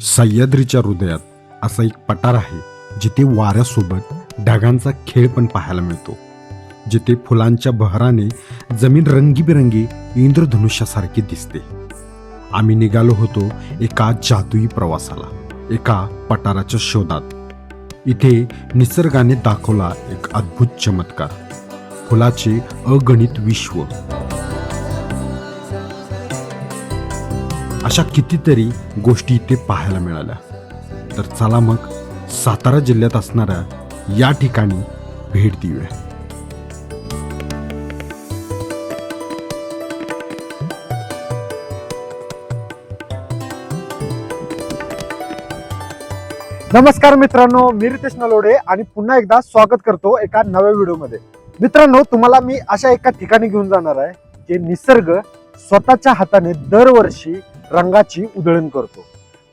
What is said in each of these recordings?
सह्याद्रीच्या हृदयात असा एक पठार आहे जिथे वाऱ्यासोबत ढगांचा खेळ पण पाहायला मिळतो. जिथे फुलांच्या बहराने जमीन रंगीबिरंगी इंद्रधनुष्यासारखी दिसते. आम्ही निघालो होतो एका जादुई प्रवासाला एका पठाराच्या शोधात. इथे निसर्गाने दाखवला एक अद्भुत चमत्कार. फुलाचे अगणित विश्व. अशा कितीतरी गोष्टी इथे पाहायला मिळाल्या. तर चला मग सातारा जिल्ह्यात असणाऱ्या या ठिकाणी भेट देऊया. नमस्कार मित्रांनो मी रितेश नलोडे आणि पुन्हा एकदा स्वागत करतो एका नव्या व्हिडिओमध्ये. मित्रांनो तुम्हाला मी अशा एका ठिकाणी घेऊन जाणार आहे जे निसर्ग स्वतःच्या हाताने दरवर्षी रंगाची उधळण करतो.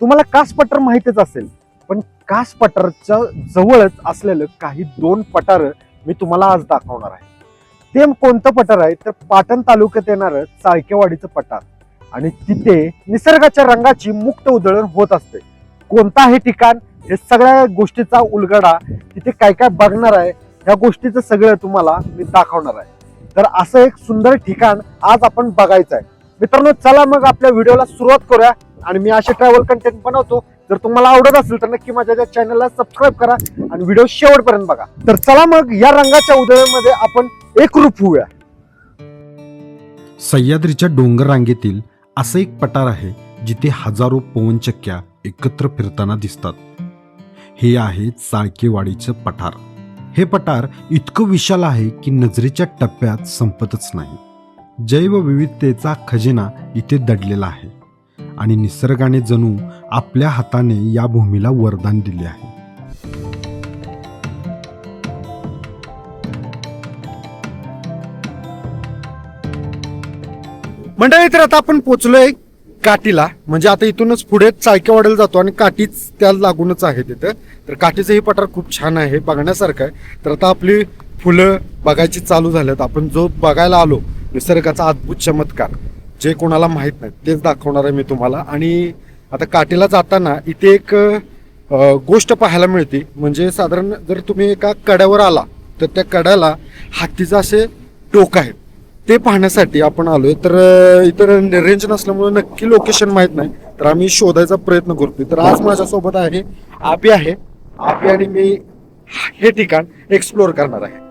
तुम्हाला कास पठार माहितीच असेल पण कास पठारच्या जवळच असलेलं काही दोन पठार मी तुम्हाला आज दाखवणार आहे. ते कोणतं पठार आहे? तर पाटण तालुक्यात येणारं चाळकेवाडीचं पठार. आणि तिथे निसर्गाच्या रंगाची मुक्त उधळण होत असते. कोणतं आहे ठिकाण हे सगळ्या गोष्टीचा उलगडा तिथे काय काय बघणार आहे ह्या गोष्टीचं सगळं तुम्हाला मी दाखवणार आहे. तर असं एक सुंदर ठिकाण आज आपण बघायचं आहे. मित्रांनो चला मग आपल्या व्हिडिओला सुरुवात करूया आणि मी असे ट्रॅव्हल कंटेंट बनवतो. जर तुम्हाला आवडत असेल तर नक्की माझ्या चॅनलला सबस्क्राईब करा आणि व्हिडिओ शेवटपर्यंत बघा. तर चला मग या रंगाच्या उदयामध्ये आपण एकरूप होऊया. सह्याद्रीच्या डोंगर रांगेतील असं एक पठार आहे जिथे हजारो पवनचक्क्या एकत्र फिरताना दिसतात. हे आहे चाळकेवाडीचं पठार. हे पठार इतकं विशाल आहे की नजरेच्या टप्प्यात संपतच नाही. जैवविविधतेचा खजिना इथे दडलेला आहे आणि निसर्गाने जणू आपल्या हाताने या भूमीला वरदान दिले आहे. मंडळी तर आता आपण पोचलोय काठीला. म्हणजे आता इथूनच पुढे चाळकेवाड्याला जातो आणि काठीच त्या लागूनच आहे तिथं. तर काठीचं हे पठार खूप छान आहे बघण्यासारखं आहे. तर आता आपली फुलं बघायची चालू झाल्यात आपण जो बघायला आलो निसर्गाचा अद्भुत चमत्कार. जे कोणाला माहीत नाही तेच दाखवणार आहे मी तुम्हाला. आणि आता काठीला जाताना इथे एक गोष्ट पाहायला मिळते. म्हणजे साधारण जर तुम्ही एका कड्यावर आला तर त्या कड्याला हत्तीचं असे टोक आहे ते पाहण्यासाठी आपण आलोय. तर इतर रेंज नसल्यामुळे नक्की लोकेशन माहीत नाही. तर आम्ही शोधायचा प्रयत्न करतोय. तर आज माझ्यासोबत आहे आपी आहे. आपी आणि मी हे ठिकाण एक्सप्लोअर करणार आहे.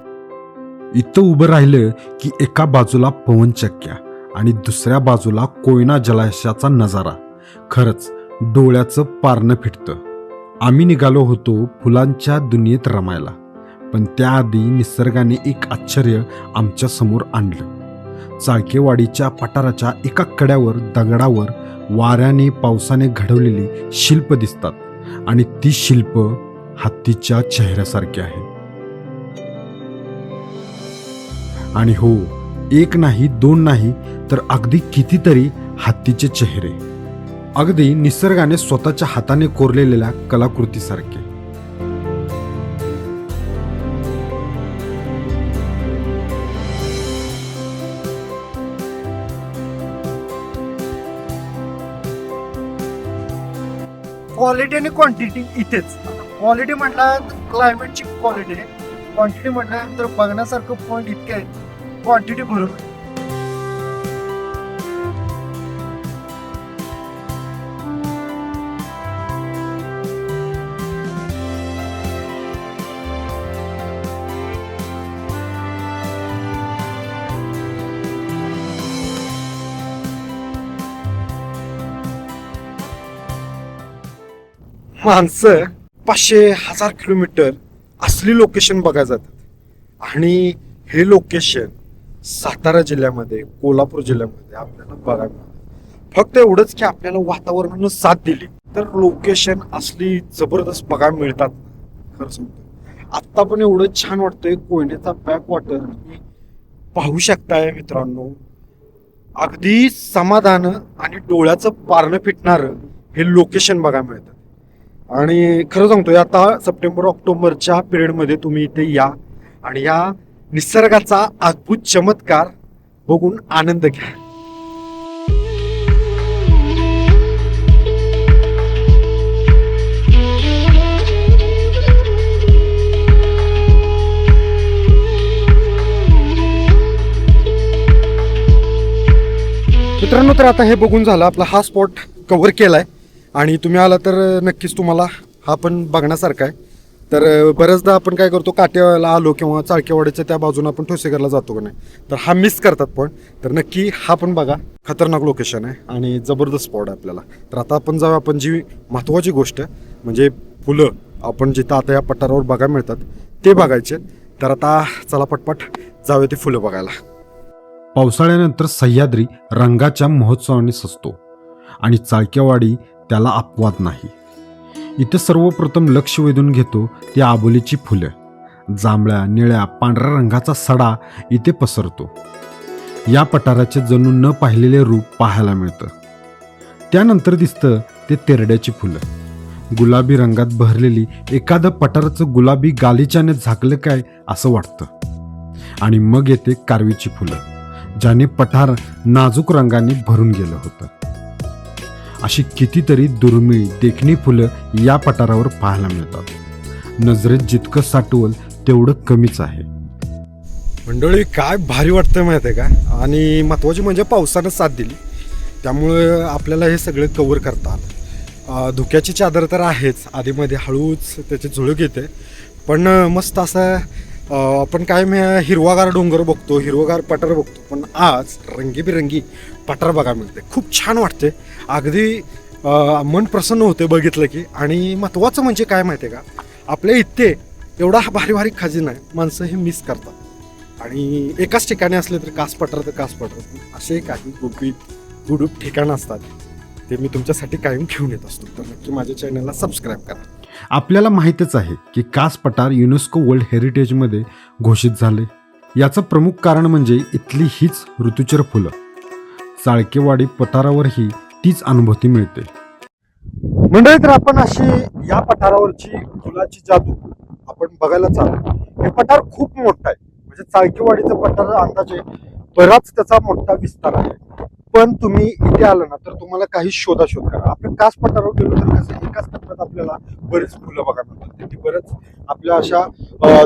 इथं उभं राहिलं की एका बाजूला पवनचक्क्या आणि दुसऱ्या बाजूला कोयना जलाशयाचा नजारा. खरंच डोळ्याचं पारणं फिटतं. आम्ही निघालो होतो फुलांच्या दुनियेत रमायला पण त्याआधी निसर्गाने एक आश्चर्य आमच्यासमोर आणलं. चाळकेवाडीच्या पठाराच्या एका कड्यावर दगडावर वाऱ्याने पावसाने घडवलेली शिल्प दिसतात आणि ती शिल्प हत्तीच्या चेहऱ्यासारखी आहे. आणि हो एक नाही दोन नाही तर अगदी कितीतरी हत्तीचे चेहरे. अगदी निसर्गाने स्वतःच्या हाताने कोरलेल्या कलाकृतीसारखे. क्वालिटी आणि क्वांटिटी इथेच. क्वालिटी म्हटलं क्लायमेटची क्वालिटी आहे. क्वांटिटी म्हटल्यानंतर बघण्यासारखं पॉईंट इतके आहेत. क्वांटिटी भरून माणसं पाचशे हजार किलोमीटर असली लोकेशन बघा जातात. आणि हे लोकेशन सातारा जिल्ह्यामध्ये कोल्हापूर जिल्ह्यामध्ये आपल्याला बघायला मिळतं. फक्त एवढंच की आपल्याला वातावरणानं साथ दिली. तर लोकेशन असली जबरदस्त बघायला मिळतात. खरं सांगतो. आत्ता पण एवढं छान वाटतंय. कोयनेचा बॅक वॉटर पाहू शकताय मित्रांनो. अगदी समाधान आणि डोळ्याचं पारणं फिटणारं हे लोकेशन बघायला मिळतं. आणि खरं सांगतोय आता सप्टेंबर ऑक्टोबरच्या पिरियडमध्ये तुम्ही इथे या. आणि या निसर्गाचा अद्भुत चमत्कार बघून आनंद घ्या. मित्रांनो तर आता हे बघून झालं आपला हा स्पॉट कव्हर केला आहे आणि तुम्ही आला तर नक्कीच तुम्हाला हा पण बघण्यासारखा आहे. तर बऱ्याचदा आपण काय करतो काट्याला आलो किंवा चाळकेवाड्याच्या त्या बाजूने आपण ठोसेघरला जातो का नाही तर हा मिस करतात पण. तर नक्की हा पण बघा खतरनाक लोकेशन आहे आणि जबरदस्त स्पॉट आहे आपल्याला. तर आता आपण जाऊ आपण जी महत्त्वाची गोष्ट म्हणजे फुलं आपण जिथं आता या पठारावर बघायला मिळतात ते बघायचे तर आता चला पटपट जाऊया ते फुलं बघायला. पावसाळ्यानंतर सह्याद्री रंगाच्या महोत्सवाने सजतो आणि चाळक्यावाडी त्याला अपवाद नाही. इथं सर्वप्रथम लक्ष वेधून घेतो ती आबोलीची फुलं. जांभळ्या निळ्या पांढऱ्या रंगाचा सडा इथे पसरतो. या पठाराचे जणू न पाहिलेले रूप पाहायला मिळतं. त्यानंतर दिसतं ते तेरड्याची फुलं. गुलाबी रंगात बहरलेली एखादं पठाराचं गुलाबी गालिच्याने झाकलं काय असं वाटतं. आणि मग येते कारवीची फुलं ज्याने पठार नाजूक रंगाने भरून गेलं होतं. अशी कितीतरी दुर्मिळ देखणी फुलं या पठारावर पाहायला मिळतात. नजरेत जितकं साठवल तेवढं कमीच आहे. मंडळी काय भारी वाटतं माहिती आहे का? आणि महत्त्वाची म्हणजे पावसानं साथ दिली. त्यामुळं आपल्याला हे सगळं कवर करता आलं धुक्याची चादर तर आहेच. आधीमध्ये हळूच त्याची झुळूक येते. पण मस्त असं आपण काय मी- हिरवागार डोंगर बघतो हिरवगार पठार बघतो पण आज रंगीबिरंगी पठार बघायला मिळते खूप छान वाटते अगदी मन प्रसन्न होते बघितलं की. आणि महत्त्वाचं म्हणजे काय माहिती आहे का? आपल्या इथे एवढा हा भारी भारी खजिना आहे माणसं हे मिस करतात. आणि एकाच ठिकाणी असले तर कास पठार तर कास पठार. असे काही गुपित गुडूप ठिकाणं असतात ते मी तुमच्यासाठी कायम घेऊन येत असतो. तर नक्की माझ्या चॅनलला सबस्क्राईब करा. आपल्याला माहीतच आहे की कास पठार युनेस्को वर्ल्ड हेरिटेजमध्ये घोषित झाले. याचं प्रमुख कारण म्हणजे इथली हीच ऋतुचर फुलं. चाळकेवाडी पठारावरही तीच अनुभूती मिळते. मंडळी तर आपण अशी या पठारावरची फुलाची जादू आपण बघायला चालू. हे पठार खूप मोठं आहे. म्हणजे चाळकेवाडीचं पठार अंदाजे बराच त्याचा मोठा विस्तार आहे. पण तुम्ही इथे आलं ना तर तुम्हाला काही शोधाशोध करा. आपण कास पठारावर गेलो तर कसं एकाच टप्प्यात आपल्याला बरीच फुलं बघायला मिळतात. तिथे बरंच आपल्या अशा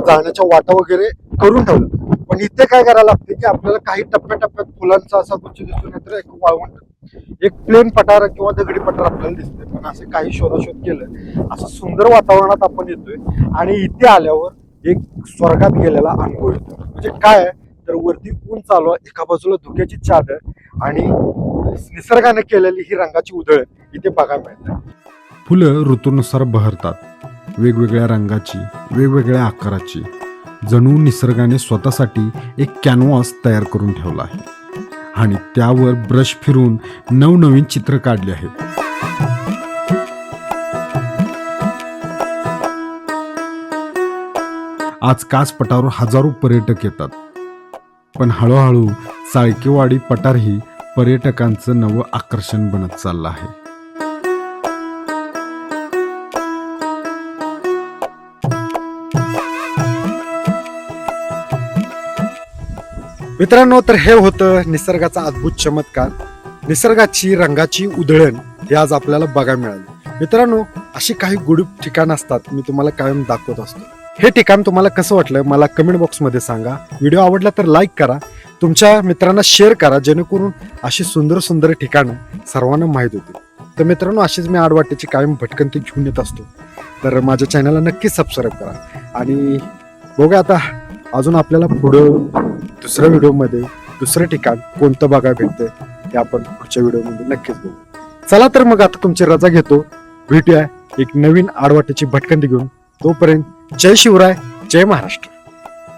जाण्याच्या वाटा वगैरे करून ठेवलं पण इथे काय करायला लागते की आपल्याला काही टप्प्याटप्प्यात फुलांचा असा गुच्छ दिसतो नाही तर एक वाळवंट एक प्लेन पठार किंवा दगडी पठार आपल्याला दिसते पण असे काही शोधाशोध केलं असं सुंदर वातावरणात आपण येतोय आणि इथे आल्यावर एक स्वर्गात गेलेला अनुभव येतो. म्हणजे काय तर वरती ऊन चालू आहे. एका बाजूला धुक्याची चादर आणि निसर्गाने केलेली ही रंगाची उधळ इथे बघायला मिळते. फुलं ऋतूनुसार बहरतात. वेगवेगळ्या रंगाची वेगवेगळ्या आकाराची. जणू निसर्गाने स्वतःसाठी एक कॅनव्हास तयार करून ठेवला आहे. आणि त्यावर ब्रश फिरून नवनवीन चित्र काढले आहेत. आज काचपटावर हजारो पर्यटक येतात. पण हळूहळू चाळकेवाडी पठार ही पर्यटकांचं नवं आकर्षण बनत चाललं आहे. मित्रांनो तर हे होतं निसर्गाचा अद्भुत चमत्कार. निसर्गाची रंगाची उधळण हे आज आपल्याला बघायला मिळाली. मित्रांनो अशी काही गुड ठिकाणं असतात मी तुम्हाला कायम दाखवत असतो. हे ठिकाण तुम्हाला कसं वाटलं मला कमेंट बॉक्समध्ये सांगा. व्हिडिओ आवडला तर लाईक करा. तुमच्या मित्रांना शेअर करा जेणेकरून अशी सुंदर सुंदर ठिकाणं सर्वांना माहीत होतील. तर मित्रांनो अशीच मी आडवाटेची कायम भटकंती घेऊन येत असतो. तर माझ्या चॅनलला नक्कीच सबस्क्राईब करा. आणि बघा आता अजून आपल्याला पुढं दुसऱ्या व्हिडिओमध्ये दुसरं ठिकाण कोणतं बघायला भेटतंय ते आपण पुढच्या व्हिडिओमध्ये नक्कीच बघू. चला तर मग आता तुमची रजा घेतो. भेटूया एक नवीन आडवाटेची भटकंती घेऊन. तोपर्यंत जय शिवराय जय महाराष्ट्र.